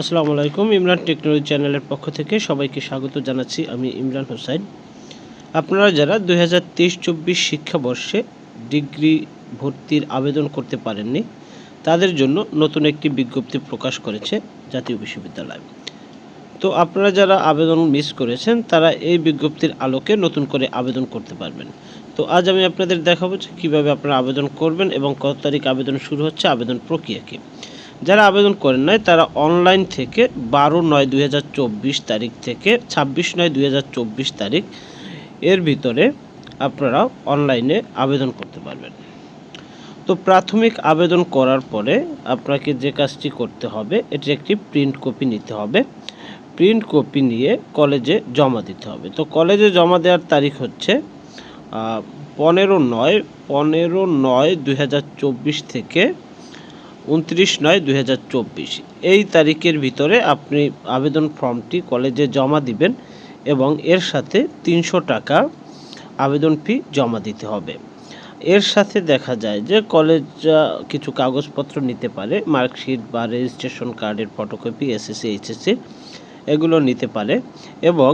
আসসালামু আলাইকুম, ইমরান টেকনোলজি চ্যানেলের পক্ষ থেকে সবাইকে স্বাগত জানাচ্ছি আমি ইমরান হোসাইন। আপনারা যারা দুই হাজার তেইশ চব্বিশ শিক্ষাবর্ষে ডিগ্রি ভর্তির আবেদন করতে পারেননি, তাদের জন্য নতুন একটি বিজ্ঞপ্তি প্রকাশ করেছে জাতীয় বিশ্ববিদ্যালয়। তো আপনারা যারা আবেদন মিস করেছেন, তারা এই বিজ্ঞপ্তির আলোকে নতুন করে আবেদন করতে পারবেন। তো আজ আমি আপনাদের দেখাবো যে কীভাবে আপনারা আবেদন করবেন এবং কত তারিখ আবেদন শুরু হচ্ছে, আবেদন প্রক্রিয়া কী। যারা আবেদন করেন নাই, তারা অনলাইন থেকে বারো নয় দুই তারিখ থেকে ছাব্বিশ নয় দুই তারিখ এর ভিতরে আপনারা অনলাইনে আবেদন করতে পারবেন। তো প্রাথমিক আবেদন করার পরে আপনাকে যে কাজটি করতে হবে, এটি একটি প্রিন্ট কপি নিতে হবে। প্রিন্ট কপি নিয়ে কলেজে জমা দিতে হবে। তো কলেজে জমা দেওয়ার তারিখ হচ্ছে পনেরো নয় পনেরো নয় দুই থেকে উনত্রিশ নয়, দুই এই তারিখের ভিতরে আপনি আবেদন ফর্মটি কলেজে জমা দিবেন এবং এর সাথে তিনশো টাকা আবেদন ফি জমা দিতে হবে। এর সাথে দেখা যায় যে কলেজ কিছু কাগজপত্র নিতে পারে, মার্কশিট বা রেজিস্ট্রেশন কার্ডের ফটোকপি, এসএসসি, এইচএসসি, এগুলো নিতে পারে এবং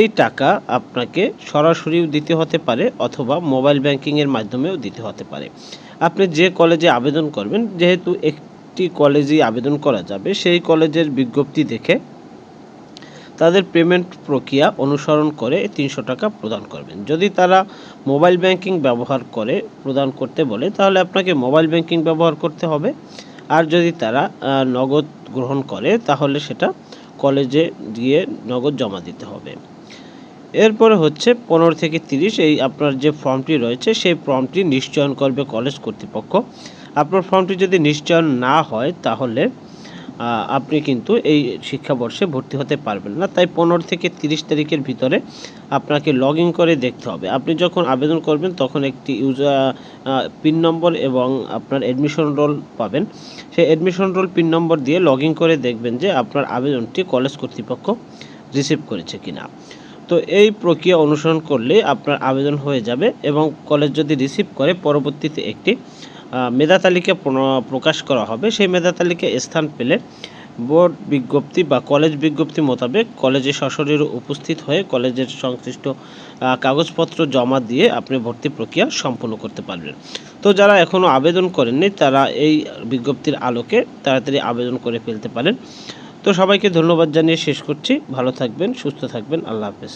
এই টাকা আপনাকে সরাসরিও দিতে হতে পারে অথবা মোবাইল ব্যাংকিংয়ের মাধ্যমেও দিতে হতে পারে। আপনি যে কলেজে আবেদন করবেন, যেহেতু একটি কলেজেই আবেদন করা যাবে, সেই কলেজের বিজ্ঞপ্তি দেখে তাদের পেমেন্ট প্রক্রিয়া অনুসরণ করে তিনশো টাকা প্রদান করবেন। যদি তারা মোবাইল ব্যাংকিং ব্যবহার করে প্রদান করতে বলে, তাহলে আপনাকে মোবাইল ব্যাংকিং ব্যবহার করতে হবে। আর যদি তারা নগদ গ্রহণ করে, তাহলে সেটা কলেজে গিয়ে নগদ জমা দিতে হবে। এরপরে হচ্ছে পনেরো থেকে তিরিশ এই আপনার যে ফর্মটি রয়েছে, সেই ফর্মটি নিশ্চয়ন করবে কলেজ কর্তৃপক্ষ। আপনার ফর্মটি যদি নিশ্চয়ন না হয়, তাহলে আপনি কিন্তু এই শিক্ষাবর্ষে ভর্তি হতে পারবেন না। তাই পনেরো থেকে তিরিশ তারিখের ভিতরে আপনাকে লগ করে দেখতে হবে। আপনি যখন আবেদন করবেন, তখন একটি ইউজার পিন নম্বর এবং আপনার অ্যাডমিশন রোল পাবেন। সেই অ্যাডমিশন রোল পিন নম্বর দিয়ে লগ করে দেখবেন যে আপনার আবেদনটি কলেজ কর্তৃপক্ষ রিসিভ করেছে কিনা। তো এই প্রক্রিয়া অনুসরণ করলে আপনার আবেদন হয়ে যাবে এবং কলেজ যদি রিসিভ করে, পরবর্তীতে একটি মেধা তালিকা প্রকাশ করা হবে। সেই মেধা তালিকায় স্থান পেলে বোর্ড বিজ্ঞপ্তি বা কলেজ বিজ্ঞপ্তি মোতাবেক কলেজে সশরীরে উপস্থিত হয়ে কলেজের সংশ্লিষ্ট কাগজপত্র জমা দিয়ে আপনি ভর্তি প্রক্রিয়া সম্পন্ন করতে পারবেন। তো যারা এখনও আবেদন করেননি, তারা এই বিজ্ঞপ্তির আলোকে তাড়াতাড়ি আবেদন করে ফেলতে পারেন। তো সবাইকে ধন্যবাদ জানিয়ে শেষ করছি। ভালো থাকবেন সুস্থ থাকবেন। আল্লাহ হাফেজ।